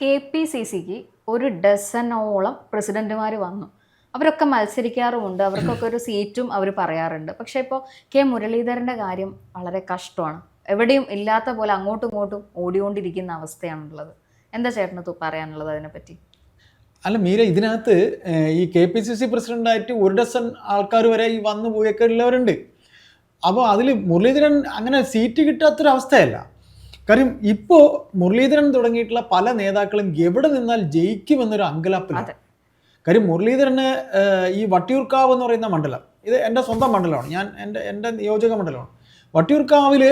K P C സിക്ക് ഒരു ഡസനോളം പ്രസിഡന്റുമാർ വന്നു. അവരൊക്കെ മത്സരിക്കാറുമുണ്ട്. അവർക്കൊക്കെ ഒരു സീറ്റും അവർ പറയാറുണ്ട്. പക്ഷേ ഇപ്പോൾ കെ മുരളീധരന്റെ കാര്യം വളരെ കഷ്ടമാണ്. എവിടെയും ഇല്ലാത്ത പോലെ അങ്ങോട്ടും ഇങ്ങോട്ടും ഓടിക്കൊണ്ടിരിക്കുന്ന അവസ്ഥയാണുള്ളത്. എന്താ ചേട്ടന് പറയാനുള്ളത് അതിനെപ്പറ്റി? അല്ല മീര ഇതിനകത്ത് ഈ കെ പി സി സി പ്രസിഡന്റായിട്ട് ഒരു ഡസൺ ആൾക്കാർ വരെ ഈ വന്നു പോയൊക്കെ ഉള്ളവരുണ്ട്. അപ്പോൾ അതിൽ മുരളീധരൻ അങ്ങനെ സീറ്റ് കിട്ടാത്തൊരവസ്ഥയല്ല. കാര്യം ഇപ്പോ മുരളീധരൻ തുടങ്ങിയിട്ടുള്ള പല നേതാക്കളും എവിടെ നിന്നാൽ ജയിക്കുമെന്നൊരു അങ്കലാപ്പിലാണ് അതെ. കാര്യം മുരളീധരന് ഈ വട്ടിയൂർക്കാവ് എന്ന് പറയുന്ന മണ്ഡലം ഇത് എന്റെ സ്വന്തം മണ്ഡലമാണ് ഞാൻ എന്റെ എന്റെ നിയോജക മണ്ഡലമാണ്. വട്ടിയൂർക്കാവിൽ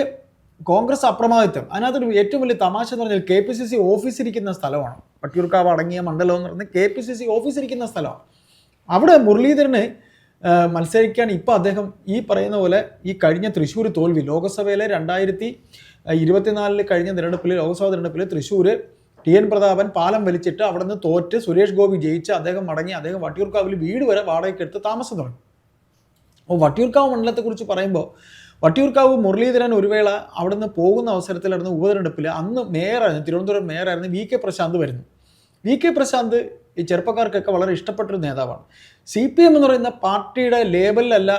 കോൺഗ്രസ് അപ്രമാദിത്വം അതിനകത്തൊരു ഏറ്റവും വലിയ തമാശ എന്ന് പറഞ്ഞാൽ K P C C office ഇരിക്കുന്ന സ്ഥലമാണ്. വട്ടിയൂർക്കാവ് അടങ്ങിയ മണ്ഡലം എന്ന് പറയുന്നത് K P C C office ഇരിക്കുന്ന സ്ഥലമാണ്. അവിടെ മുരളീധരന് മത്സരിക്കാൻ ഇപ്പോൾ അദ്ദേഹം ഈ പറയുന്ന പോലെ ഈ കഴിഞ്ഞ തൃശ്ശൂർ തോൽവി ലോകസഭയിലെ രണ്ടായിരത്തി ഇരുപത്തിനാലിൽ കഴിഞ്ഞ തിരഞ്ഞെടുപ്പിൽ ലോക്സഭാ തിരഞ്ഞെടുപ്പിൽ തൃശ്ശൂർ ടി എൻ പ്രതാപൻ പാലം വലിച്ചിട്ട് അവിടെ നിന്ന് തോറ്റ് സുരേഷ് ഗോപി ജയിച്ച് അദ്ദേഹം മടങ്ങി അദ്ദേഹം വട്ടിയൂർക്കാവിൽ വീട് വരെ വാടകയ്ക്ക് എടുത്ത് താമസം തുടങ്ങി. അപ്പോൾ വട്ടിയൂർക്കാവ് മണ്ഡലത്തെക്കുറിച്ച് പറയുമ്പോൾ വട്ടിയൂർക്കാവ് മുരളീധരൻ ഒരു വേള അവിടുന്ന് പോകുന്ന അവസരത്തിലായിരുന്നു ഉപതെരഞ്ഞെടുപ്പിൽ അന്ന് മേയറായിരുന്നു തിരുവനന്തപുരം മേയറായിരുന്നു വി കെ പ്രശാന്ത് വരുന്നു. വി കെ പ്രശാന്ത് ഈ ചെറുപ്പക്കാർക്കൊക്കെ വളരെ ഇഷ്ടപ്പെട്ടൊരു നേതാവാണ്. സി പി എം എന്ന് പറയുന്ന പാർട്ടിയുടെ ലേബലിലല്ല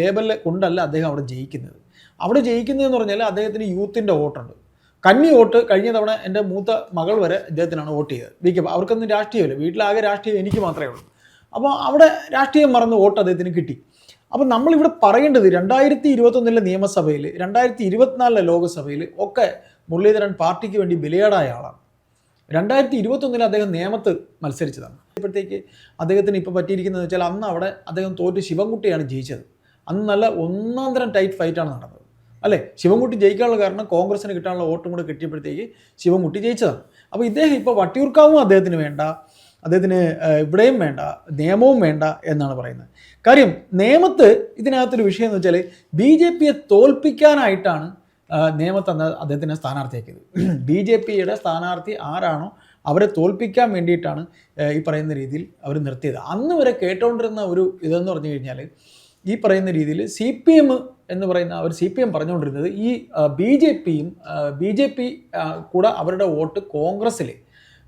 ലേബലിൽ കൊണ്ടല്ല അദ്ദേഹം അവിടെ ജയിക്കുന്നത്. അവിടെ ജയിക്കുന്നതെന്ന് പറഞ്ഞാൽ അദ്ദേഹത്തിന് യൂത്തിന്റെ വോട്ടുണ്ട്. കന്നി വോട്ട് കഴിഞ്ഞ തവണ എന്റെ മൂത്ത മകൾ വരെ ഇദ്ദേഹത്തിനാണ് വോട്ട് ചെയ്തത്. വി കെ അവർക്കൊന്നും രാഷ്ട്രീയമില്ല. വീട്ടിലാകെ രാഷ്ട്രീയം എനിക്ക് മാത്രമേ ഉള്ളൂ. അപ്പോൾ അവിടെ രാഷ്ട്രീയം മറന്ന് വോട്ട് അദ്ദേഹത്തിന് കിട്ടി. അപ്പോൾ നമ്മളിവിടെ പറയേണ്ടത് രണ്ടായിരത്തി ഇരുപത്തൊന്നിലെ നിയമസഭയിൽ രണ്ടായിരത്തി ഇരുപത്തിനാലിലെ ലോകസഭയിൽ ഒക്കെ മുരളീധരൻ പാർട്ടിക്ക് വേണ്ടി ബലിയാടായ ആളാണ്. രണ്ടായിരത്തി ഇരുപത്തൊന്നിൽ അദ്ദേഹം നിയമത്ത് മത്സരിച്ചതാണ്. ഇപ്പോഴത്തേക്ക് അദ്ദേഹത്തിന് ഇപ്പോൾ പറ്റിയിരിക്കുന്നത് വെച്ചാൽ അന്ന് അവിടെ അദ്ദേഹം തോറ്റ് ശിവൻകുട്ടിയാണ് ജയിച്ചത്. അന്ന് നല്ല ഒന്നാം തരം ടൈറ്റ് ഫൈറ്റാണ് നടന്നത്. അല്ലേ? ശിവൻകുട്ടി ജയിക്കാനുള്ള കാരണം കോൺഗ്രസിന് കിട്ടാനുള്ള വോട്ടും കൂടെ കിട്ടിയപ്പോഴത്തേക്ക് ശിവൻകുട്ടി ജയിച്ചതാണ്. അപ്പോൾ ഇദ്ദേഹം ഇപ്പോൾ വട്ടിയൂർക്കാവും അദ്ദേഹത്തിന് വേണ്ട അദ്ദേഹത്തിന് ഇവിടെയും വേണ്ട നിയമവും വേണ്ട എന്നാണ് പറയുന്നത്. കാര്യം നിയമത്ത് ഇതിനകത്തൊരു വിഷയം എന്ന് വെച്ചാൽ ബി ജെ പിയെ തോൽപ്പിക്കാനായിട്ടാണ് ആഹ് തന്ന അദ്ദേഹത്തിന്റെ സ്ഥാനാർത്ഥിയാക്കിയത്. ബി ജെ പിയുടെ സ്ഥാനാർത്ഥി ആരാണോ അവരെ തോൽപ്പിക്കാൻ വേണ്ടിയിട്ടാണ് ഈ പറയുന്ന രീതിയിൽ അവർ നിർത്തിയത്. അന്ന് വരെ കേട്ടുകൊണ്ടിരുന്ന ഒരു ഇതെന്ന് പറഞ്ഞു കഴിഞ്ഞാൽ ഈ പറയുന്ന രീതിയിൽ സി പി എം എന്ന് പറയുന്ന അവർ സി പി എം പറഞ്ഞുകൊണ്ടിരുന്നത് ഈ ബി ജെ പിയും ബി ജെ പി കൂടെ അവരുടെ വോട്ട് കോൺഗ്രസ്സിൽ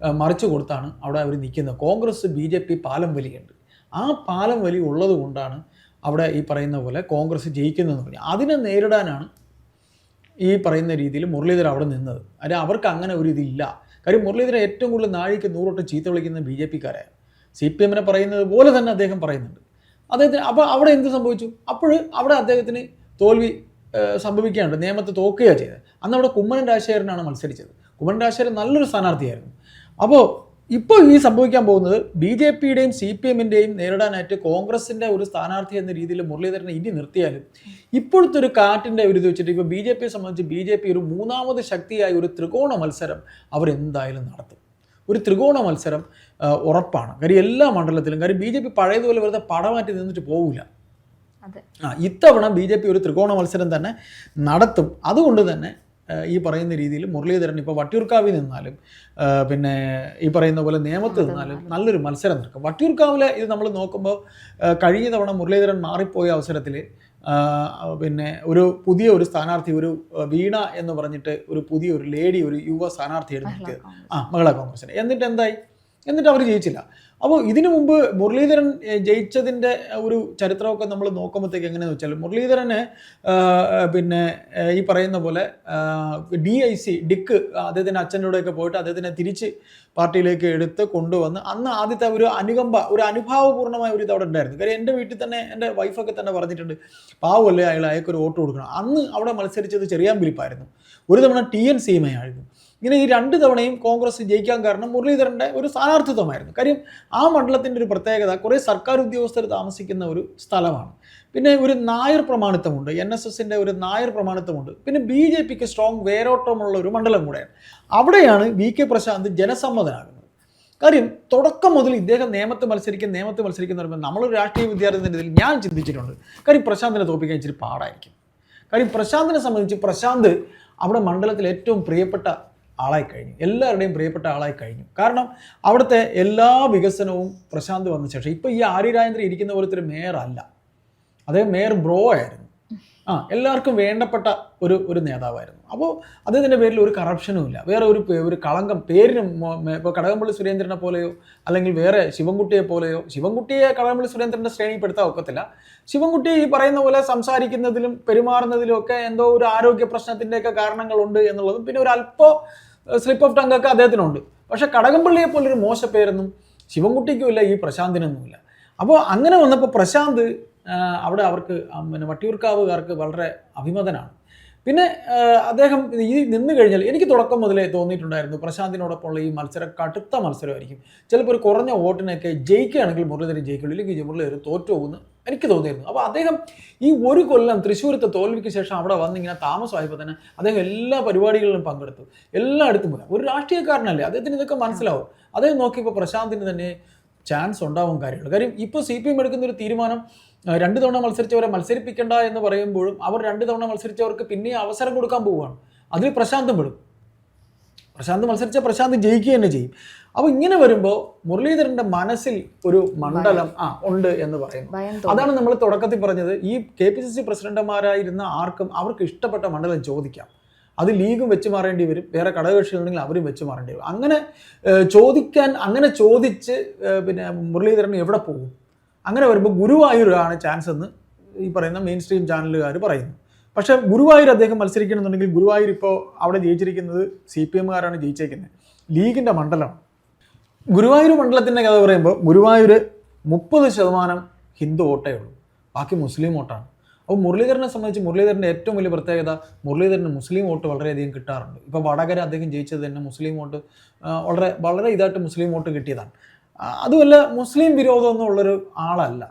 മറിച്ചു കൊടുത്താണ് അവിടെ അവർ നിൽക്കുന്നത്. കോൺഗ്രസ് ബി ജെ പി പാലം വലിയുണ്ട്. ആ പാലം വലി ഉള്ളത് കൊണ്ടാണ് അവിടെ ഈ പറയുന്ന പോലെ കോൺഗ്രസ് ജയിക്കുന്നതെന്ന് പറഞ്ഞു. അതിനെ നേരിടാനാണ് ഈ പറയുന്ന രീതിയിൽ മുരളീധരൻ അവിടെ നിന്നത്. അത് അവർക്ക് അങ്ങനെ ഒരു ഇതില്ല. കാര്യം മുരളീധരൻ ഏറ്റവും കൂടുതൽ നാഴിക്ക് നൂറോട്ട് ചീത്ത വിളിക്കുന്ന ബി ജെ പിക്കാരാണ് സി പി എമ്മിനെ പറയുന്നത് പോലെ തന്നെ അദ്ദേഹം പറയുന്നുണ്ട്. അദ്ദേഹത്തിന് അപ്പോൾ അവിടെ എന്ത് സംഭവിച്ചു? അപ്പോൾ അവിടെ അദ്ദേഹത്തിന് തോൽവി സംഭവിക്കുകയാണ് നിയമത്തെ തോക്കുകയാണ് ചെയ്തത്. അന്ന് അവിടെ കുമ്മനം രാജശേഖരനാണ് മത്സരിച്ചത്. കുമ്മനം രാശേരൻ നല്ലൊരു സ്ഥാനാർത്ഥിയായിരുന്നു. അപ്പോൾ ഇപ്പോൾ ഈ സംഭവിക്കാൻ പോകുന്നത് ബി ജെ പിയുടെയും സി പി എമ്മിന്റെയും നേരിടാനായിട്ട് കോൺഗ്രസിന്റെ ഒരു സ്ഥാനാർത്ഥി എന്ന രീതിയിൽ മുരളീധരനെ ഇനി നിർത്തിയാലും ഇപ്പോഴത്തെ ഒരു കാറ്റിന്റെ ഒരു ഇത് വെച്ചിട്ട് ഇപ്പോൾ ബി ജെ പിയെ സംബന്ധിച്ച് ബി ജെ പി ഒരു മൂന്നാമത് ശക്തിയായ ഒരു ത്രികോണ മത്സരം അവരെന്തായാലും നടത്തും. ഒരു ത്രികോണ മത്സരം ഉറപ്പാണ്. കാര്യം എല്ലാ മണ്ഡലത്തിലും കാര്യം ബി ജെ പി പഴയതുപോലെ വെറുതെ പടമാറ്റി നിന്നിട്ട് പോകില്ല അതെ. ആ ഇത്തവണ ബി ജെ പി ഒരു ത്രികോണ മത്സരം തന്നെ നടത്തും. അതുകൊണ്ട് തന്നെ ഈ പറയുന്ന രീതിയിൽ മുരളീധരൻ ഇപ്പോൾ വട്ടിയൂർക്കാവിൽ നിന്നാലും പിന്നെ ഈ പറയുന്ന പോലെ നിയമത്ത് നിന്നാലും നല്ലൊരു മത്സരം നടക്കും. വട്ടിയൂർക്കാവിലെ ഇത് നമ്മൾ നോക്കുമ്പോൾ കഴിഞ്ഞ തവണ മുരളീധരൻ മാറിപ്പോയ അവസരത്തിൽ പിന്നെ ഒരു പുതിയ ഒരു സ്ഥാനാർത്ഥി ഒരു വീണ എന്ന് പറഞ്ഞിട്ട് ഒരു പുതിയ ഒരു ലേഡി ഒരു യുവ സ്ഥാനാർത്ഥിയായിരുന്നു ആ മഹിളാ കോൺഗ്രസിന്. എന്നിട്ട് എന്തായി? എന്നിട്ട് അവർ ജയിച്ചില്ല. അപ്പോൾ ഇതിനു മുമ്പ് മുരളീധരൻ ജയിച്ചതിന്റെ ഒരു ചരിത്രമൊക്കെ നമ്മൾ നോക്കുമ്പോഴത്തേക്ക് എങ്ങനെയാണെന്ന് വെച്ചാൽ മുരളീധരന് പിന്നെ ഈ പറയുന്ന പോലെ ഡി ഐ സി ഡിക്ക് അദ്ദേഹത്തിന്റെ അച്ഛന്റെ കൂടെയൊക്കെ പോയിട്ട് അദ്ദേഹത്തിനെ തിരിച്ച് പാർട്ടിയിലേക്ക് എടുത്ത് കൊണ്ടുവന്ന് അന്ന് ആദ്യത്തെ ഒരു അനുകമ്പ ഒരു അനുഭാവപൂർണമായ ഒരു ഇത് അവിടെ ഉണ്ടായിരുന്നു. കാര്യം എന്റെ വീട്ടിൽ തന്നെ എന്റെ വൈഫൊക്കെ തന്നെ പറഞ്ഞിട്ടുണ്ട് പാവമല്ലേ അയാൾ അയാൾക്ക് ഒരു വോട്ട് കൊടുക്കണം. അന്ന് അവിടെ മത്സരിച്ചത് ചെറിയാൻ വിളിപ്പായിരുന്നു ഒരു തവണ ടി എൻ സീമയായിരുന്നു ഇങ്ങനെ ഈ രണ്ട് തവണയും കോൺഗ്രസ് ജയിക്കാൻ കാരണം മുരളീധരന്റെ ഒരു സ്ഥാനാർത്ഥിത്വമായിരുന്നു. കാര്യം ആ മണ്ഡലത്തിന്റെ ഒരു പ്രത്യേകത കുറേ സർക്കാർ ഉദ്യോഗസ്ഥർ താമസിക്കുന്ന ഒരു സ്ഥലമാണ്. പിന്നെ ഒരു നായർ പ്രമാണിത്വമുണ്ട്. എൻ എസ് എസിന്റെ ഒരു നായർ പ്രമാണിത്വമുണ്ട്. പിന്നെ ബി ജെ പിക്ക് സ്ട്രോങ് വേരോട്ടമുള്ള ഒരു മണ്ഡലം കൂടെയാണ്. അവിടെയാണ് വി കെ പ്രശാന്ത് ജനസമ്മതനാകുന്നത്. കാര്യം തുടക്കം മുതൽ ഇദ്ദേഹം നിയമത്ത് മത്സരിക്കും നിയമത്ത് മത്സരിക്കുന്ന പറയുമ്പോൾ നമ്മളൊരു രാഷ്ട്രീയ വിദ്യാർത്ഥി ഇതിൽ ഞാൻ ചിന്തിച്ചിട്ടുണ്ട്. കാര്യം പ്രശാന്തിനെ തോപ്പിക്കാൻ ഇച്ചിരി പാടായിരിക്കും. കാര്യം പ്രശാന്തിനെ സംബന്ധിച്ച് പ്രശാന്ത് അവിടെ മണ്ഡലത്തിൽ ഏറ്റവും പ്രിയപ്പെട്ട ആളായി കഴിഞ്ഞു എല്ലാവരുടെയും പ്രിയപ്പെട്ട ആളായി കഴിഞ്ഞു കാരണം അവിടുത്തെ എല്ലാ വികസനവും പ്രശാന്ത് വന്ന ശേഷം ഇപ്പോൾ ഈ ആര്യ രാജേന്ദ്രൻ ഇരിക്കുന്ന പോലത്തെ ഒരു മേയർ അല്ല. അദ്ദേഹം മേയർ ബ്രോ ആയിരുന്നു. ആ എല്ലാവർക്കും വേണ്ടപ്പെട്ട ഒരു ഒരു നേതാവായിരുന്നു. അപ്പോൾ അദ്ദേഹത്തിന്റെ പേരിൽ ഒരു കറപ്ഷനും ഇല്ല. വേറെ ഒരു ഒരു കളങ്കം പേരിനും ഇപ്പോൾ കടകംപള്ളി സുരേന്ദ്രനെ പോലെയോ അല്ലെങ്കിൽ വേറെ ശിവൻകുട്ടിയെ പോലെയോ ശിവൻകുട്ടിയെ കടകംപള്ളി സുരേന്ദ്രന്റെ ശ്രേണിപ്പെടുത്താൻ ഒക്കത്തില്ല. ശിവൻകുട്ടി ഈ പറയുന്ന പോലെ സംസാരിക്കുന്നതിലും പെരുമാറുന്നതിലും ഒക്കെ എന്തോ ഒരു ആരോഗ്യ പ്രശ്നത്തിന്റെയൊക്കെ കാരണങ്ങളുണ്ട് എന്നുള്ളതും പിന്നെ ഒരു അല്പം സ്ലിപ്പ് ഓഫ് ടങ് ഒക്കെ അദ്ദേഹത്തിനുണ്ട്. പക്ഷെ കടകംപള്ളിയെ പോലൊരു മോശ പേരൊന്നും ശിവൻകുട്ടിക്കുമില്ല ഈ പ്രശാന്തിനൊന്നുമില്ല. അപ്പോൾ അങ്ങനെ വന്നപ്പോൾ പ്രശാന്ത് അവിടെ അവർക്ക് പിന്നെ വട്ടിയൂർക്കാവുകാർക്ക് വളരെ അഭിമതനാണ്. പിന്നെ അദ്ദേഹം ഈ നിന്ന് കഴിഞ്ഞാൽ എനിക്ക് തുടക്കം മുതലേ തോന്നിയിട്ടുണ്ടായിരുന്നു പ്രശാന്തിനോടൊപ്പമുള്ള ഈ മത്സരം കടുത്ത മത്സരമായിരിക്കും. ചിലപ്പോൾ ഒരു കുറഞ്ഞ വോട്ടിനൊക്കെ ജയിക്കുകയാണെങ്കിൽ മുരളീധരൻ ജയിക്കുള്ളൂ ഇല്ലെങ്കിൽ മുരളീധരൻ തോറ്റു പോകുന്നു എനിക്ക് തോന്നിയിരുന്നു. അപ്പോൾ അദ്ദേഹം ഈ ഒരു കൊല്ലം തൃശ്ശൂരത്തെ തോൽവിക്ക് ശേഷം അവിടെ വന്നിങ്ങനെ താമസമായപ്പോൾ തന്നെ അദ്ദേഹം എല്ലാ പരിപാടികളിലും പങ്കെടുത്തു. എല്ലായിടത്തും പോയി. ഒരു രാഷ്ട്രീയക്കാരനല്ലേ അദ്ദേഹത്തിന് ഇതൊക്കെ മനസ്സിലാവും. അദ്ദേഹം നോക്കിയപ്പോൾ പ്രശാന്തിന് തന്നെ ചാൻസ് ഉണ്ടാവും കാര്യങ്ങൾ കാര്യം ഇപ്പോൾ സി പി എം എടുക്കുന്ന ഒരു തീരുമാനം രണ്ട് തവണ മത്സരിച്ചവരെ മത്സരിപ്പിക്കണ്ട എന്ന് പറയുമ്പോഴും അവർ രണ്ട് തവണ മത്സരിച്ചവർക്ക് പിന്നെ അവസരം കൊടുക്കാൻ പോവുകയാണ്. അതിൽ പ്രശാന്തും പെടും. പ്രശാന്ത് മത്സരിച്ച പ്രശാന്ത് ജയിക്കുക തന്നെ ചെയ്യും. അപ്പോൾ ഇങ്ങനെ വരുമ്പോൾ മുരളീധരന്റെ മനസ്സിൽ ഒരു മണ്ഡലം ആ ഉണ്ട് എന്ന് പറയുന്നു. അതാണ് നമ്മൾ തുടക്കത്തിൽ പറഞ്ഞത്. ഈ കെ പി സി സി പ്രസിഡന്റുമാരായിരുന്ന ആർക്കും അവർക്ക് ഇഷ്ടപ്പെട്ട മണ്ഡലം ചോദിക്കാം. അത് ലീഗും വെച്ച് മാറേണ്ടി വരും. വേറെ ഘടകകക്ഷികളുണ്ടെങ്കിൽ അവരും വെച്ച് മാറേണ്ടി വരും. അങ്ങനെ ചോദിക്കാൻ അങ്ങനെ ചോദിച്ച് പിന്നെ മുരളീധരൻ എവിടെ പോകും? അങ്ങനെ വരുമ്പോൾ ഗുരുവായൂരാണ് ചാൻസ് എന്ന് ഈ പറയുന്ന മെയിൻ സ്ട്രീം ചാനലുകാർ പറയുന്നു. പക്ഷേ ഗുരുവായൂർ അദ്ദേഹം മത്സരിക്കണമെന്നുണ്ടെങ്കിൽ ഗുരുവായൂർ ഇപ്പോൾ അവിടെ ജയിച്ചിരിക്കുന്നത് സി പി എമ്മുകാരാണ് ജയിച്ചേക്കുന്നത് ലീഗിന്റെ മണ്ഡലമാണ്. ഗുരുവായൂർ മണ്ഡലത്തിന്റെ കഥ പറയുമ്പോൾ ഗുരുവായൂർ മുപ്പത് ശതമാനം ഹിന്ദു വോട്ടേ ഉള്ളൂ. ബാക്കി മുസ്ലിം വോട്ടാണ്. അപ്പോൾ മുരളീധരനെ സംബന്ധിച്ച് മുരളീധരന്റെ ഏറ്റവും വലിയ പ്രത്യേകത മുരളീധരന് മുസ്ലിം വോട്ട് വളരെയധികം കിട്ടാറുണ്ട്. ഇപ്പോൾ വടകര അദ്ദേഹം ജയിച്ചത് തന്നെ മുസ്ലിം വോട്ട് വളരെ വളരെ ഇതായിട്ട് മുസ്ലിം വോട്ട് കിട്ടിയതാണ്. അതുമല്ല മുസ്ലിം വിരോധമൊന്നും ഉള്ളൊരു ആളല്ല.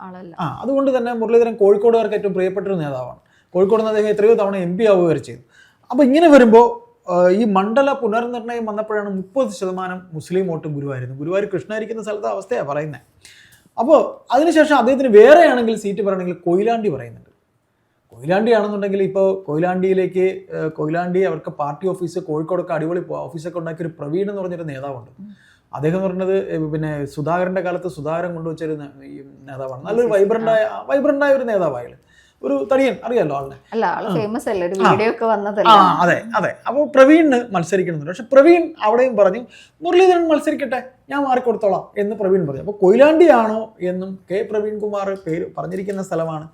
ആ അതുകൊണ്ട് തന്നെ മുരളീധരൻ കോഴിക്കോടുകാർക്ക് ഏറ്റവും പ്രിയപ്പെട്ട ഒരു നേതാവാണ്. കോഴിക്കോട് നിന്ന് അദ്ദേഹം എത്രയോ തവണ എം പി ആവുക വരെ ചെയ്തു. അപ്പോൾ ഇങ്ങനെ വരുമ്പോൾ ഈ മണ്ഡല പുനർനിർണയം വന്നപ്പോഴാണ് മുപ്പത് ശതമാനം മുസ്ലിം വോട്ട് ഗുരുവായിരുന്നു. ഗുരുവായൂർ കൃഷ്ണായിരിക്കുന്ന സ്ഥലത്തെ അവസ്ഥയാണ് പറയുന്നത് അപ്പോൾ അതിനുശേഷം അദ്ദേഹത്തിന് വേറെയാണെങ്കിൽ സീറ്റ് പറയണമെങ്കിൽ കൊയിലാണ്ടി പറയുന്നുണ്ട്. കൊയിലാണ്ടി ആണെന്നുണ്ടെങ്കിൽ ഇപ്പോൾ കൊയിലാണ്ടിയിലേക്ക് കൊയിലാണ്ടി അവർക്ക് പാർട്ടി ഓഫീസ് കോഴിക്കോടൊക്കെ അടിപൊളി ഓഫീസൊക്കെ ഉണ്ടാക്കിയ ഒരു പ്രവീൺ എന്ന് പറഞ്ഞൊരു നേതാവുണ്ട്. അദ്ദേഹം പറഞ്ഞത് പിന്നെ സുധാകരന്റെ കാലത്ത് സുധാകരൻ കൊണ്ടുവച്ചൊരു നേതാവാണ് ഈ നേതാവാണ്. നല്ലൊരു വൈബ്രന്റായ വൈബ്രന്റായ ഒരു നേതാവായ ഒരു തടിയൻ അറിയാലോ ആളിനെ? അല്ല ഫേമസ് അല്ലേ? ഒരു. വീഡിയോ ഒക്കെ ആ അതെ അതെ. അപ്പോൾ പ്രവീണിന് മത്സരിക്കണമെന്നുണ്ട്. പക്ഷെ പ്രവീൺ അവിടെയും പറഞ്ഞു മുരളീധരൻ മത്സരിക്കട്ടെ ഞാൻ മാറിക്കൊടുത്തോളാം എന്ന് പ്രവീൺ പറഞ്ഞു. അപ്പോൾ കൊയിലാണ്ടിയാണോ എന്നും കെ പ്രവീൺ കുമാർ പേര് പറഞ്ഞിരിക്കുന്ന സ്ഥലമാണ്.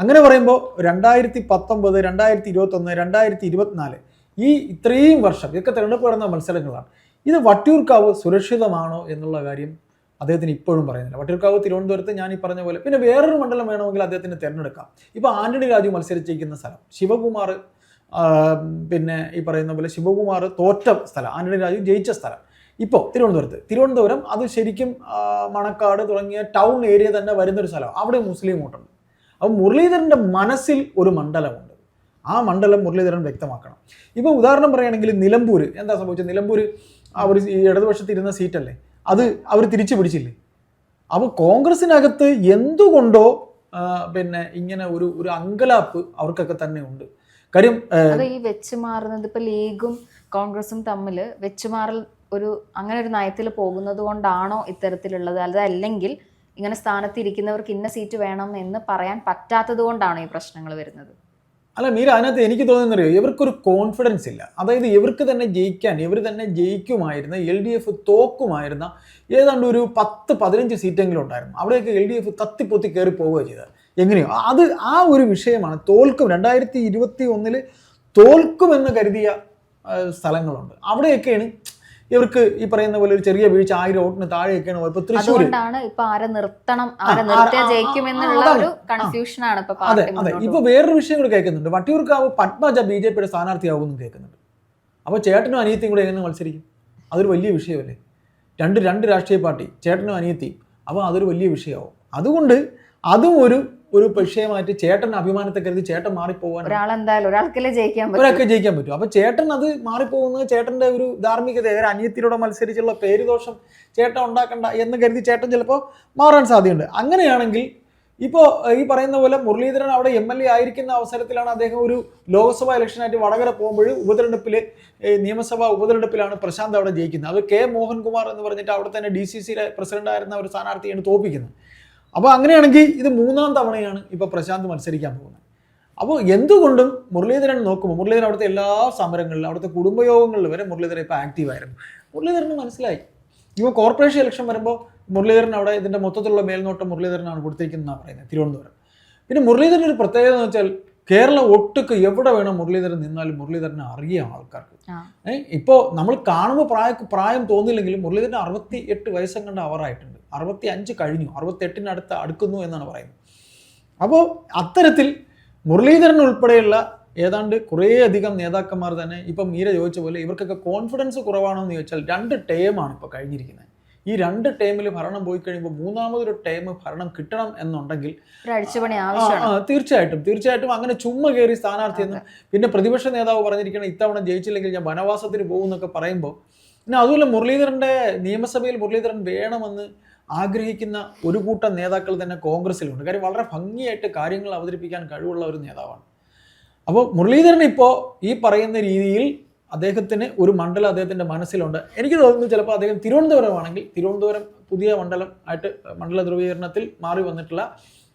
അങ്ങനെ പറയുമ്പോൾ രണ്ടായിരത്തി പത്തൊമ്പത് രണ്ടായിരത്തി ഇരുപത്തൊന്ന് രണ്ടായിരത്തി ഇരുപത്തിനാല് ഈ ഇത്രയും വർഷം ഇതൊക്കെ തിരഞ്ഞെടുപ്പ് നടന്ന മത്സരങ്ങളാണ്. ഇത് വട്ടിയൂർക്കാവ് സുരക്ഷിതമാണോ എന്നുള്ള കാര്യം അദ്ദേഹത്തിന് ഇപ്പോഴും പറയുന്നില്ല. വട്ടിയൂർക്കാവ് തിരുവനന്തപുരത്ത് ഞാൻ ഈ പറഞ്ഞ പോലെ പിന്നെ വേറൊരു മണ്ഡലം വേണമെങ്കിൽ അദ്ദേഹത്തിന് തിരഞ്ഞെടുക്കാം. ഇപ്പോൾ ആന്റണി രാജു മത്സരിച്ചിരിക്കുന്ന സ്ഥലം ശിവകുമാർ പിന്നെ ഈ പറയുന്ന പോലെ ശിവകുമാർ തോറ്റ സ്ഥലം ആന്റണി രാജു ജയിച്ച സ്ഥലം. ഇപ്പോൾ തിരുവനന്തപുരത്ത് തിരുവനന്തപുരം അത് ശരിക്കും മണക്കാട് തുടങ്ങിയ ടൗൺ ഏരിയ തന്നെ വരുന്നൊരു സ്ഥലം അവിടെ മുസ്ലിം വോട്ടുണ്ട്. അപ്പോൾ മുരളീധരന്റെ മനസ്സിൽ ഒരു മണ്ഡലമുണ്ട്. ആ മണ്ഡലം മുരളീധരൻ വ്യക്തമാക്കണം. ഇപ്പോൾ ഉദാഹരണം പറയുകയാണെങ്കിൽ നിലമ്പൂർ എന്താ സംഭവിച്ചത്? നിലമ്പൂർ അവർ ഈ ഇടതുപക്ഷത്ത് ഇരുന്ന സീറ്റല്ലേ? അത് അവർ തിരിച്ചു പിടിച്ചില്ലേ? അപ്പോൾ കോൺഗ്രസിനകത്ത് എന്തുകൊണ്ടോ പിന്നെ ഇങ്ങനെ ഒരു ഒരു അങ്കലാപ്പ് അവർക്കൊക്കെ തന്നെ ഉണ്ട്. കാര്യം ഈ വെച്ച് മാറുന്നത് ഇപ്പൊ ലീഗും കോൺഗ്രസും തമ്മിൽ വെച്ച് മാറൽ ഒരു അങ്ങനെ ഒരു നയത്തിൽ പോകുന്നത് കൊണ്ടാണോ ഇത്തരത്തിലുള്ളത്? അതല്ലെങ്കിൽ ഇങ്ങനെ സ്ഥാനത്ത് ഇരിക്കുന്നവർക്ക് ഇന്ന സീറ്റ് വേണം എന്ന് പറയാൻ പറ്റാത്തത് കൊണ്ടാണോ ഈ പ്രശ്നങ്ങൾ വരുന്നത്? അല്ല മീര അതിനകത്ത് എനിക്ക് തോന്നുന്നറിയോ ഇവർക്കൊരു കോൺഫിഡൻസ് ഇല്ല. അതായത് ഇവർക്ക് തന്നെ ജയിക്കാൻ ഇവർ തന്നെ ജയിക്കുമായിരുന്ന എൽ ഡി എഫ് തോക്കുമായിരുന്ന ഏതാണ്ട് ഒരു പത്ത് പതിനഞ്ച് സീറ്റെങ്കിലും ഉണ്ടായിരുന്നു. അവിടെയൊക്കെ എൽ ഡി എഫ് തത്തിപ്പൊത്തി കയറി പോവുക ചെയ്തത്. എങ്ങനെയോ? അത് ആ ഒരു വിഷയമാണ്. തോൽക്കും. രണ്ടായിരത്തി ഇരുപത്തി ഒന്നിൽ തോൽക്കുമെന്ന് കരുതിയ സ്ഥലങ്ങളുണ്ട്. അവിടെയൊക്കെയാണ് ഇവർക്ക് ഈ പറയുന്ന പോലെ ഒരു ചെറിയ വീഴ്ച ആയിരം ഓട്ടിന് താഴെയൊക്കെയാണ് പോയത്. തൃശ്ശൂർ ഇപ്പൊ ഇപ്പൊ അതെ അതെ. ഇപ്പൊ വേറൊരു വിഷയം കൂടെ കേൾക്കുന്നുണ്ട്. വട്ടിയൂർക്കാവ് പത്മജ ബി ജെ പിയുടെ സ്ഥാനാർത്ഥിയാവുമെന്നും കേൾക്കുന്നുണ്ട്. അപ്പോൾ ചേട്ടനും അനിയത്തിയും കൂടെ എങ്ങനെ മത്സരിക്കും? അതൊരു വലിയ വിഷയമല്ലേ? രണ്ട് രണ്ട് രാഷ്ട്രീയ പാർട്ടി ചേട്ടനും അനിയത്തിയും. അപ്പോൾ അതൊരു വലിയ വിഷയമാവും. അതുകൊണ്ട് അതും ഒരു ഒരു വിഷയമായിട്ട് ചേട്ടൻ അഭിമാനത്തെ കരുതി ചേട്ടൻ മാറിപ്പോകാൻ ഒരാളെന്തായാലും ഒരാൾക്കല്ലേ ജയിക്കാൻ പറ്റും. ഒരാൾക്ക് ജയിക്കാൻ പറ്റും. അപ്പൊ ചേട്ടൻ അത് മാറിപ്പോകുന്നത് ചേട്ടന്റെ ഒരു ധാർമ്മികത ഒരു അനിയത്തിലൂടെ മത്സരിച്ചുള്ള പേരുദോഷം ചേട്ടൻ ഉണ്ടാക്കണ്ട എന്ന് കരുതി ചേട്ടൻ ചിലപ്പോൾ മാറാൻ സാധ്യതയുണ്ട്. അങ്ങനെയാണെങ്കിൽ ഇപ്പോൾ ഈ പറയുന്ന പോലെ മുരളീധരൻ അവിടെ എം എൽ എ ആയിരിക്കുന്ന അവസരത്തിലാണ് അദ്ദേഹം ഒരു ലോക്സഭാ ഇലക്ഷനായിട്ട് വടകര പോകുമ്പോൾ ഉപതെരഞ്ഞെടുപ്പിൽ നിയമസഭാ ഉപതെരഞ്ഞെടുപ്പിലാണ് പ്രശാന്ത് അവിടെ ജയിക്കുന്നത്. അത് കെ മോഹൻകുമാർ എന്ന് പറഞ്ഞിട്ട് അവിടെ തന്നെ ഡി സി സിയിലെ പ്രസിഡന്റ് ആയിരുന്ന ഒരു സ്ഥാനാർത്ഥിയാണ് തോപ്പിക്കുന്നത്. അപ്പോൾ അങ്ങനെയാണെങ്കിൽ ഇത് മൂന്നാം തവണയാണ് ഇപ്പോൾ പ്രശാന്ത് മത്സരിക്കാൻ പോകുന്നത്. അപ്പോൾ എന്തുകൊണ്ടും മുരളീധരൻ നോക്കുമ്പോൾ മുരളീധരൻ അവിടുത്തെ എല്ലാ സമരങ്ങളിലും അവിടുത്തെ കുടുംബയോഗങ്ങളിൽ വരെ മുരളീധരൻ ഇപ്പോൾ ആക്റ്റീവായിരുന്നു മുരളീധരന് മനസ്സിലായി. ഇപ്പോൾ കോർപ്പറേഷൻ ഇലക്ഷൻ വരുമ്പോൾ മുരളീധരൻ അവിടെ ഇതിന്റെ മൊത്തത്തിലുള്ള മേൽനോട്ടം മുരളീധരനാണ് കൊടുത്തിരിക്കുന്നതെന്നാണ് പറയുന്നത് തിരുവനന്തപുരം. പിന്നെ മുരളീധരൻ ഒരു പ്രത്യേകത എന്ന് വെച്ചാൽ കേരളം ഒട്ടുക്ക് എവിടെ വേണം മുരളീധരൻ നിന്നാലും മുരളീധരനെ അറിയാം ആൾക്കാർക്ക്. ഏഹ് ഇപ്പോൾ നമ്മൾ കാണുമ്പോൾ പ്രായ പ്രായം തോന്നില്ലെങ്കിലും മുരളീധരൻ അറുപത്തി എട്ട് വയസ്സം കണ്ട് അവറായിട്ടുണ്ട്. അറുപത്തി അഞ്ച് കഴിഞ്ഞു. അറുപത്തി എട്ടിനടുത്ത് അടുക്കുന്നു എന്നാണ് പറയുന്നത്. അപ്പോൾ അത്തരത്തിൽ മുരളീധരൻ ഉൾപ്പെടെയുള്ള ഏതാണ്ട് കുറേയധികം നേതാക്കന്മാർ തന്നെ ഇപ്പം മീര ചോദിച്ച പോലെ ഇവർക്കൊക്കെ കോൺഫിഡൻസ് കുറവാണോ എന്ന് ചോദിച്ചാൽ രണ്ട് ടേമാണ് ഇപ്പോൾ കഴിഞ്ഞിരിക്കുന്നത്. ഈ രണ്ട് ടൈമിൽ ഭരണം പോയി കഴിയുമ്പോൾ മൂന്നാമതൊരു ടൈം ഭരണം കിട്ടണം എന്നുണ്ടെങ്കിൽ തീർച്ചയായിട്ടും തീർച്ചയായിട്ടും അങ്ങനെ ചുമ്മാ കയറി സ്ഥാനാർത്ഥി എന്ന് പിന്നെ പ്രതിപക്ഷ നേതാവ് പറഞ്ഞിരിക്കണം ഇത്തവണ ജയിച്ചില്ലെങ്കിൽ ഞാൻ വനവാസത്തിന് പോകും എന്നൊക്കെ പറയുമ്പോൾ പിന്നെ അതുപോലെ മുരളീധരന്റെ നിയമസഭയിൽ മുരളീധരൻ വേണമെന്ന് ആഗ്രഹിക്കുന്ന ഒരു കൂട്ടം നേതാക്കൾ തന്നെ കോൺഗ്രസിലുണ്ട്. കാര്യം വളരെ ഭംഗിയായിട്ട് കാര്യങ്ങൾ അവതരിപ്പിക്കാൻ കഴിവുള്ള ഒരു നേതാവാണ്. അപ്പോൾ മുരളീധരൻ ഇപ്പോൾ ഈ പറയുന്ന രീതിയിൽ അദ്ദേഹത്തിന് ഒരു മണ്ഡലം അദ്ദേഹത്തിന്റെ മനസ്സിലുണ്ട്. എനിക്ക് തോന്നുന്നു ചിലപ്പോൾ അദ്ദേഹം തിരുവനന്തപുരമാണെങ്കിൽ തിരുവനന്തപുരം പുതിയ മണ്ഡലം ആയിട്ട് മണ്ഡല ധ്രുവീകരണത്തിൽ മാറി വന്നിട്ടുള്ള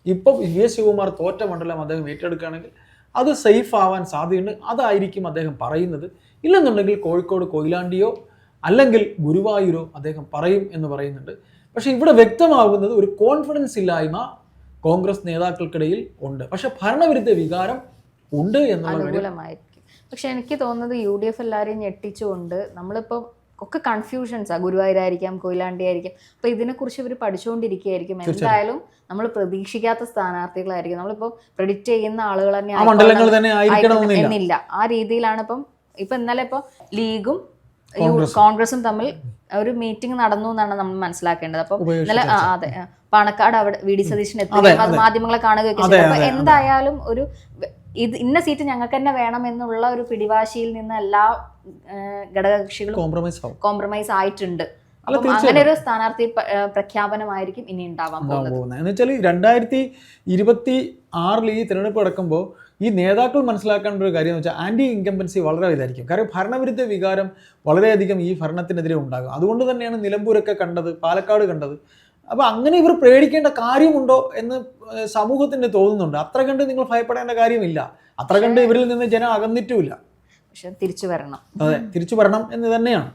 ഇപ്പം വി എസ് ശിവകുമാർ തോറ്റ മണ്ഡലം അദ്ദേഹം ഏറ്റെടുക്കുകയാണെങ്കിൽ അത് സേഫ് ആവാൻ സാധ്യതയുണ്ട്. അതായിരിക്കും അദ്ദേഹം പറയുന്നത്. ഇല്ലെന്നുണ്ടെങ്കിൽ കോഴിക്കോട് കൊയിലാണ്ടിയോ അല്ലെങ്കിൽ ഗുരുവായൂരോ അദ്ദേഹം പറയും എന്ന് പറയുന്നുണ്ട്. പക്ഷേ ഇവിടെ വ്യക്തമാകുന്നത് ഒരു കോൺഫിഡൻസ് ഇല്ലായ്മ കോൺഗ്രസ് നേതാക്കൾക്കിടയിൽ ഉണ്ട്. പക്ഷേ ഭരണവിരുദ്ധ വികാരം ഉണ്ട് എന്നുള്ള പക്ഷെ എനിക്ക് തോന്നുന്നത് യു ഡി എഫ് എല്ലാവരെയും ഞെട്ടിച്ചുകൊണ്ട് നമ്മളിപ്പോൾ ഒക്കെ കൺഫ്യൂഷൻസാണ് ഗുരുവായൂരായിരിക്കാം കൊയിലാണ്ടി ആയിരിക്കും അപ്പൊ ഇതിനെക്കുറിച്ച് ഇവർ പഠിച്ചുകൊണ്ടിരിക്കുകയായിരിക്കും എന്തായാലും നമ്മൾ പ്രതീക്ഷിക്കാത്ത സ്ഥാനാർത്ഥികളായിരിക്കും. നമ്മളിപ്പോൾ പ്രെഡിക്റ്റ് ചെയ്യുന്ന ആളുകൾ തന്നെ എന്നില്ല. ആ രീതിയിലാണ് ഇപ്പം ഇപ്പൊ ഇന്നലെ ഇപ്പൊ ലീഗും കോൺഗ്രസും. തമ്മിൽ ഒരു മീറ്റിംഗ് നടന്നു എന്നാണ് നമ്മൾ മനസ്സിലാക്കേണ്ടത്. അപ്പം ഇന്നലെ അതെ. പണക്കാട് അവിടെ വി ഡി സതീശൻ എത്തി എത്തുകയും അത് മാധ്യമങ്ങളെ കാണുകയൊക്കെ ചെയ്തു. അപ്പൊ. എന്തായാലും ഒരു ഇത് ഇന്ന സീറ്റ് ഞങ്ങൾക്ക് തന്നെ വേണം എന്നുള്ള ഒരു പിടിവാശിയിൽ നിന്ന് എല്ലാ ഘടകകക്ഷികളും കോംപ്രമൈസ് കോംപ്രമൈസ് ആയിട്ടുണ്ട്. അങ്ങനെ ഒരു സ്ഥാനാർത്ഥി പ്രഖ്യാപനമായിരിക്കും ഇനി ഉണ്ടാവാൻ പോകുന്നത്. എന്ന് വെച്ചാൽ രണ്ടായിരത്തി ഇരുപത്തി ആറിൽ ഈ തിരഞ്ഞെടുപ്പ് നടക്കുമ്പോൾ ഈ നേതാക്കൾ മനസ്സിലാക്കേണ്ട ഒരു കാര്യം എന്ന് വെച്ചാൽ ആന്റി ഇൻകംബൻസി വളരെ ഇതായിരിക്കും കാരണം ഭരണവിരുദ്ധ വികാരം വളരെയധികം ഈ ഭരണത്തിനെതിരെ ഉണ്ടാകും. അതുകൊണ്ട് തന്നെയാണ് നിലമ്പൂരൊക്കെ കണ്ടത് പാലക്കാട് കണ്ടത്. അപ്പോൾ അങ്ങനെ ഇവർ പേടിക്കേണ്ട കാര്യമുണ്ടോ എന്ന് സമൂഹത്തിന് തോന്നുന്നുണ്ട്. അത്ര കണ്ട് നിങ്ങൾ ഭയപ്പെടേണ്ട കാര്യമില്ല. അത്ര കണ്ട് ഇവരിൽ നിന്ന് ജനം അകന്നിട്ടുമില്ല. പക്ഷെ തിരിച്ചു വരണം. അതെ തിരിച്ചു വരണം എന്ന് തന്നെയാണ്.